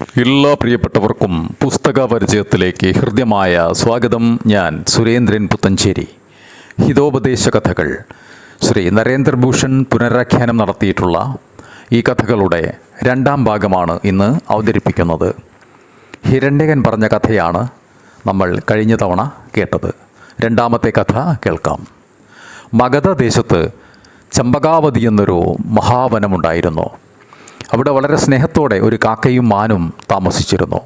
എല്ലാ പ്രിയപ്പെട്ടവർക്കും പുസ്തക പരിചയത്തിലേക്ക് ഹൃദ്യമായ സ്വാഗതം. ഞാൻ സുരേന്ദ്രൻ പുത്തഞ്ചേരി. ഹിതോപദേശ കഥകൾ. ശ്രീ നരേന്ദ്രഭൂഷൺ പുനരാഖ്യാനം നടത്തിയിട്ടുള്ള ഈ കഥകളുടെ രണ്ടാം ഭാഗമാണ് ഇന്ന് അവതരിപ്പിക്കുന്നത്. ഹിരണ്യകൻ പറഞ്ഞ കഥയാണ് നമ്മൾ കഴിഞ്ഞ തവണ കേട്ടത്. രണ്ടാമത്തെ കഥ കേൾക്കാം. മഗധ ദേശത്ത് ചമ്പകാവതി എന്നൊരു മഹാവനമുണ്ടായിരുന്നു. അവിടെ വളരെ സ്നേഹത്തോടെ ഒരു കാക്കയും മാനും താമസിച്ചിരുന്നു.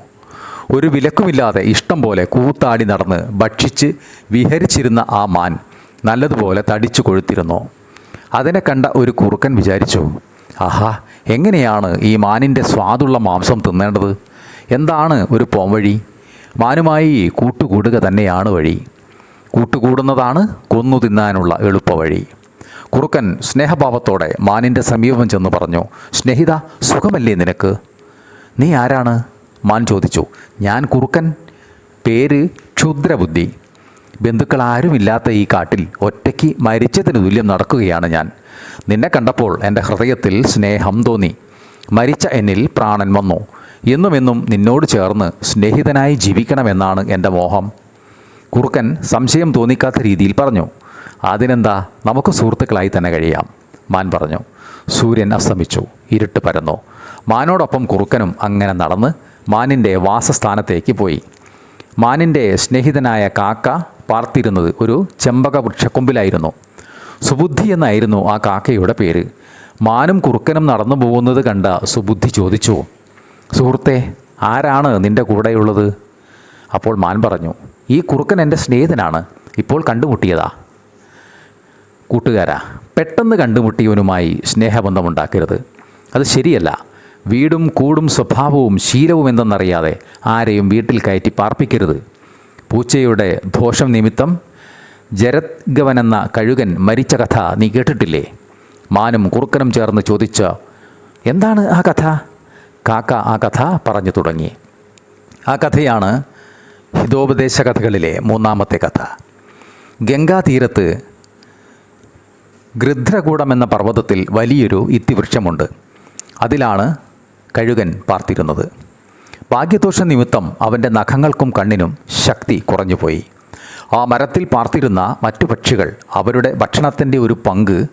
ഒരു വിലക്കുമില്ലാതെ ഇഷ്ടം പോലെ കൂത്താടി നടന്ന് ഭക്ഷിച്ച് വിഹരിച്ചിരുന്ന ആ മാൻ നല്ലതുപോലെ തടിച്ചു കൊഴുത്തിരുന്നു. അതിനെ കണ്ട ഒരു കുറുക്കൻ വിചാരിച്ചു ആഹാ എങ്ങനെയാണ് ഈ മാനിന്റെ സ്വാദുള്ള മാംസം തിന്നേണ്ടത്? എന്താണ് ഒരു പോംവഴി മാനുമായി കൂട്ടുകൂടുക തന്നെയാണ് വഴി. കൂട്ടുകൂടുന്നതാണ് കൊന്നു തിന്നാനുള്ള എളുപ്പവഴി. കുറുക്കൻ സ്നേഹഭാവത്തോടെ മാനിന്റെ സമീപം ചെന്ന് പറഞ്ഞു സ്നേഹിത സുഖമല്ലേ നിനക്ക്? നീ ആരാണ്? മാൻ ചോദിച്ചു ഞാൻ കുറുക്കൻ. പേര് ക്ഷുദ്രബുദ്ധി. ബന്ധുക്കൾ ആരുമില്ലാത്ത ഈ കാട്ടിൽ ഒറ്റയ്ക്ക് മരിച്ചതിന് തുല്യം നടക്കുകയാണ് ഞാൻ. നിന്നെ കണ്ടപ്പോൾ എന്റെ ഹൃദയത്തിൽ സ്നേഹം തോന്നി. മരിച്ച എന്നിൽ പ്രാണൻ വന്നു. എന്നും എന്നും നിന്നോട് ചേർന്ന് സ്നേഹിതനായി ജീവിക്കണമെന്നാണ് എന്റെ മോഹം. കുറുക്കൻ സംശയം തോന്നിക്കാത്ത രീതിയിൽ പറഞ്ഞു അതിനെന്താ? നമുക്ക് സുഹൃത്തുക്കളായി തന്നെ കഴിയാം. മാൻ പറഞ്ഞു സൂര്യൻ അസ്തമിച്ചു ഇരുട്ട് പരന്നു. മാനോടൊപ്പം കുറുക്കനും അങ്ങനെ നടന്ന് മാനിന്റെ വാസസ്ഥാനത്തേക്ക് പോയി. മാനിന്റെ സ്നേഹിതനായ കാക്ക പാർത്തിരുന്നത് ഒരു ചെമ്പക വൃക്ഷക്കൊമ്പിലായിരുന്നു. സുബുദ്ധി എന്നായിരുന്നു ആ കാക്കയുടെ പേര്. മാനും കുറുക്കനും നടന്നു പോകുന്നത് കണ്ട സുബുദ്ധി ചോദിച്ചു സുഹൃത്തെ ആരാണ് നിന്റെ കൂടെയുള്ളത്? അപ്പോൾ മാൻ പറഞ്ഞു ഈ കുറുക്കൻ എന്റെ സ്നേഹിതനാണ്. ഇപ്പോൾ കണ്ടുമുട്ടിയതാ. കൂട്ടുകാരാ പെട്ടെന്ന് കണ്ടുമുട്ടിയവനുമായി സ്നേഹബന്ധമുണ്ടാക്കരുത്. അത് ശരിയല്ല. വീടും കൂടും സ്വഭാവവും ശീലവും എന്തെന്നറിയാതെ ആരെയും വീട്ടിൽ കയറ്റി പാർപ്പിക്കരുത്. പൂച്ചയുടെ ദോഷം നിമിത്തം ജരദ്ഗവൻ എന്ന കഴുകൻ മരിച്ച കഥ നീ കേട്ടിട്ടില്ലേ? മാനും കുറുക്കനും ചേർന്ന് ചോദിച്ച എന്താണ് ആ കഥ? കാക്ക ആ കഥ പറഞ്ഞു തുടങ്ങി. ആ കഥയാണ് ഹിതോപദേശ കഥകളിലെ മൂന്നാമത്തെ കഥ. ഗംഗാതീരത്ത് ഗൃധ്രകൂടം എന്ന പർവതത്തിൽ വലിയൊരു ഇത്തിവൃക്ഷമുണ്ട്. അതിലാണ് കഴുകൻ പാർത്തിരുന്നത്. ഭാഗ്യദോഷ നിമിത്തം അവന്റെ നഖങ്ങൾക്കും കണ്ണിനും ശക്തി കുറഞ്ഞുപോയി. ആ മരത്തിൽ പാർത്തിരുന്ന മറ്റു പക്ഷികൾ അവരുടെ ഭക്ഷണത്തിന്റെ ഒരു പങ്ക്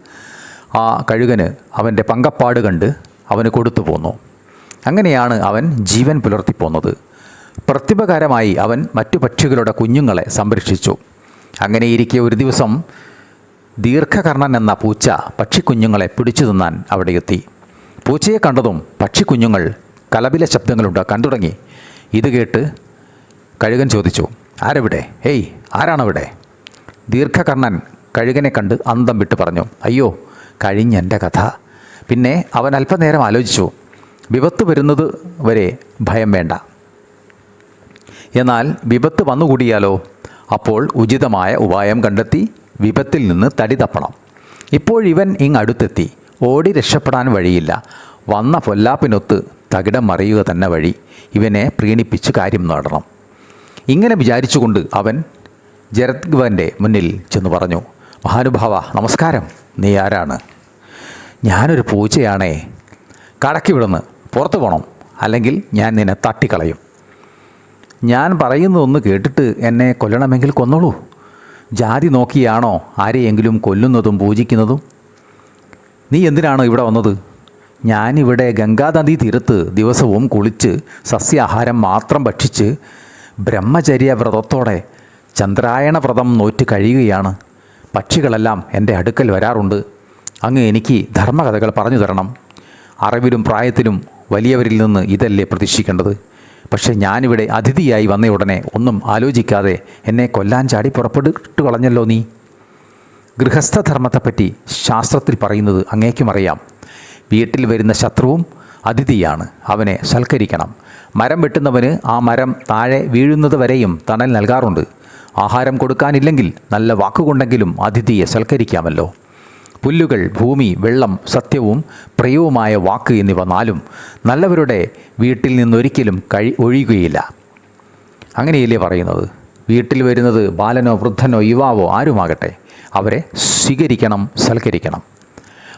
ആ കഴുകന് അവന്റെ പങ്കപ്പാട് കണ്ട് അവന് കൊടുത്തു പോന്നു. അങ്ങനെയാണ് അവൻ ജീവൻ പുലർത്തിപ്പോന്നത് പ്രതിപകാരമായി അവൻ മറ്റു പക്ഷികളുടെ കുഞ്ഞുങ്ങളെ സംരക്ഷിച്ചു. അങ്ങനെയിരിക്കെ ഒരു ദിവസം ദീർഘകർണൻ എന്ന പൂച്ച പക്ഷിക്കുഞ്ഞുങ്ങളെ പിടിച്ചു തിന്നാൻ അവിടെ എത്തി പൂച്ചയെ കണ്ടതും പക്ഷിക്കുഞ്ഞുങ്ങൾ കലപില ശബ്ദങ്ങളുണ്ട് തുടങ്ങി ഇത് കേട്ട് കഴുകൻ ചോദിച്ചു ആരെവിടെ? ഹേയ് ആരാണവിടെ? ദീർഘകർണൻ കഴുകനെ കണ്ട് അന്തം വിട്ട് പറഞ്ഞു അയ്യോ കഴിഞ്ഞെന്റെ കഥ. പിന്നെ അവൻ അല്പനേരം ആലോചിച്ചു വിപത്ത് വരുന്നത് വരെ ഭയം വേണ്ട. എന്നാൽ വിപത്ത് വന്നുകൂടിയാലോ? അപ്പോൾ ഉചിതമായ ഉപായം കണ്ടെത്തി വിപത്തിൽ നിന്ന് തടി തപ്പണം. ഇപ്പോഴിവൻ ഇങ് അടുത്തെത്തി. ഓടി രക്ഷപ്പെടാൻ വഴിയില്ല. വന്ന പൊല്ലാപ്പിനൊത്ത് തകിടം മറിയുക തന്നെ വഴി ഇവനെ പ്രീണിപ്പിച്ച് കാര്യം നേടണം. ഇങ്ങനെ വിചാരിച്ചുകൊണ്ട് അവൻ ജരദ്ഗവന്റെ മുന്നിൽ ചെന്ന് പറഞ്ഞു മഹാനുഭാവ നമസ്കാരം. നീ ആരാണ്? ഞാനൊരു പൂച്ചയാണേ. കടക്കി വിടുന്ന്. പുറത്തു പോകണം അല്ലെങ്കിൽ ഞാൻ നിന്നെ തട്ടിക്കളയും. ഞാൻ പറയുന്നതൊന്ന് കേട്ടിട്ട് എന്നെ കൊല്ലണമെങ്കിൽ കൊന്നോളൂ. ജാതി നോക്കിയാണോ ആരെയെങ്കിലും കൊല്ലുന്നതും പൂജിക്കുന്നതും? നീ എന്തിനാണോ ഇവിടെ വന്നത്? ഞാനിവിടെ ഗംഗാനദി തീരത്ത് ദിവസവും കുളിച്ച് സസ്യാഹാരം മാത്രം ഭക്ഷിച്ച് ബ്രഹ്മചര്യ വ്രതത്തോടെ ചന്ദ്രായണ വ്രതം നോറ്റ് കഴിയുകയാണ്. പക്ഷികളെല്ലാം എന്റെ അടുക്കൽ വരാറുണ്ട്. അങ്ങ് എനിക്ക് ധർമ്മകഥകൾ പറഞ്ഞു തരണം. അറിവിലും പ്രായത്തിലും വലിയവരിൽ നിന്ന് ഇതല്ലേ പ്രതീക്ഷിക്കേണ്ടത്? പക്ഷേ ഞാനിവിടെ അതിഥിയായി വന്ന ഉടനെ ഒന്നും ആലോചിക്കാതെ എന്നെ കൊല്ലാൻ ചാടി പുറപ്പെട്ട് കളഞ്ഞല്ലോ നീ. ഗൃഹസ്ഥധർമ്മത്തെപ്പറ്റി ശാസ്ത്രത്തിൽ പറയുന്നത് അങ്ങേക്കും അറിയാം. വീട്ടിൽ വരുന്ന ശത്രുവും അതിഥിയാണ്. അവനെ സൽക്കരിക്കണം. മരം വെട്ടുന്നവന് ആ മരം താഴെ വീഴുന്നത് വരെയും തണൽ നൽകാറുണ്ട്. ആഹാരം കൊടുക്കാനില്ലെങ്കിൽ നല്ല വാക്കുകൊണ്ടെങ്കിലും അതിഥിയെ സൽക്കരിക്കാമല്ലോ. പുല്ലുകൾ ഭൂമി വെള്ളം സത്യവും പ്രിയവുമായ വാക്ക് എന്നിവ നാലും നല്ലവരുടെ വീട്ടിൽ നിന്നൊരിക്കലും കഴി ഒഴിയുകയില്ല. അങ്ങനെയല്ലേ പറയുന്നത്? വീട്ടിൽ വരുന്നത് ബാലനോ വൃദ്ധനോ യുവാവോ ആരുമാകട്ടെ? അവരെ സ്വീകരിക്കണം സൽക്കരിക്കണം.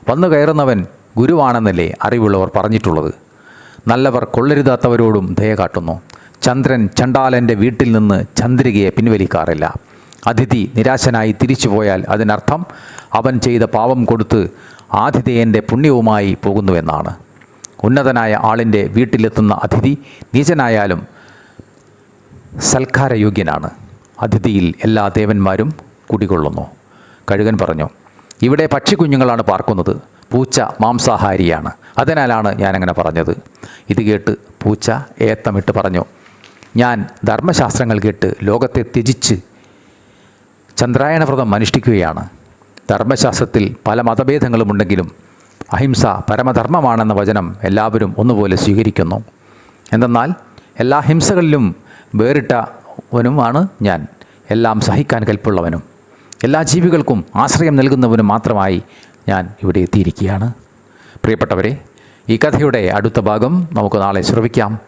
വന്നു കയറുന്നവൻ ഗുരുവാണെന്നല്ലേ അറിവുള്ളവർ പറഞ്ഞിട്ടുള്ളത്. നല്ലവർ കൊള്ളരുതാത്തവരോടും ദയ കാട്ടുന്നു. ചന്ദ്രൻ ചണ്ടാലന്റെ വീട്ടിൽ നിന്ന് ചന്ദ്രികയെ പിൻവലിക്കാറില്ല. അതിഥി നിരാശനായി തിരിച്ചുപോയാൽ അതിനർത്ഥം അവൻ ചെയ്ത പാപം കൊടുത്ത് ആതിഥേയന്റെ പുണ്യവുമായി പോകുന്നുവെന്നാണ്. ഉന്നതനായ ആളിന്റെ വീട്ടിലെത്തുന്ന അതിഥി നീചനായാലും സൽക്കാരയോഗ്യനാണ്. അതിഥിയിൽ എല്ലാ ദേവന്മാരും കുടികൊള്ളുന്നു. കഴുകൻ പറഞ്ഞു ഇവിടെ പക്ഷിക്കുഞ്ഞുങ്ങളാണ് പാർക്കുന്നത്. പൂച്ച മാംസാഹാരിയാണ്. അതിനാലാണ് ഞാനങ്ങനെ പറഞ്ഞത്. ഇത് കേട്ട് പൂച്ച ഏത്തമിട്ട് പറഞ്ഞു ഞാൻ ധർമ്മശാസ്ത്രങ്ങൾ കേട്ട് ലോകത്തെ ത്യജിച്ച് ചന്ദ്രായണ വ്രതം അനുഷ്ഠിക്കുകയാണ്. ധർമ്മശാസ്ത്രത്തിൽ പല മതഭേദങ്ങളുമുണ്ടെങ്കിലും അഹിംസ പരമധർമ്മമാണെന്ന വചനം എല്ലാവരും ഒന്നുപോലെ സ്വീകരിക്കുന്നു. എന്തെന്നാൽ എല്ലാ ഹിംസകളിലും വേറിട്ടവനുമാണ് ഞാൻ. എല്ലാം സഹിക്കാൻ കൽപ്പുള്ളവനും എല്ലാ ജീവികൾക്കും ആശ്രയം നൽകുന്നവനും മാത്രമായി ഞാൻ ഇവിടെ എത്തിയിരിക്കുകയാണ്. പ്രിയപ്പെട്ടവരെ ഈ കഥയുടെ അടുത്ത ഭാഗം നമുക്ക് നാളെ ശ്രവിക്കാം.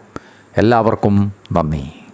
എല്ലാവർക്കും നന്ദി.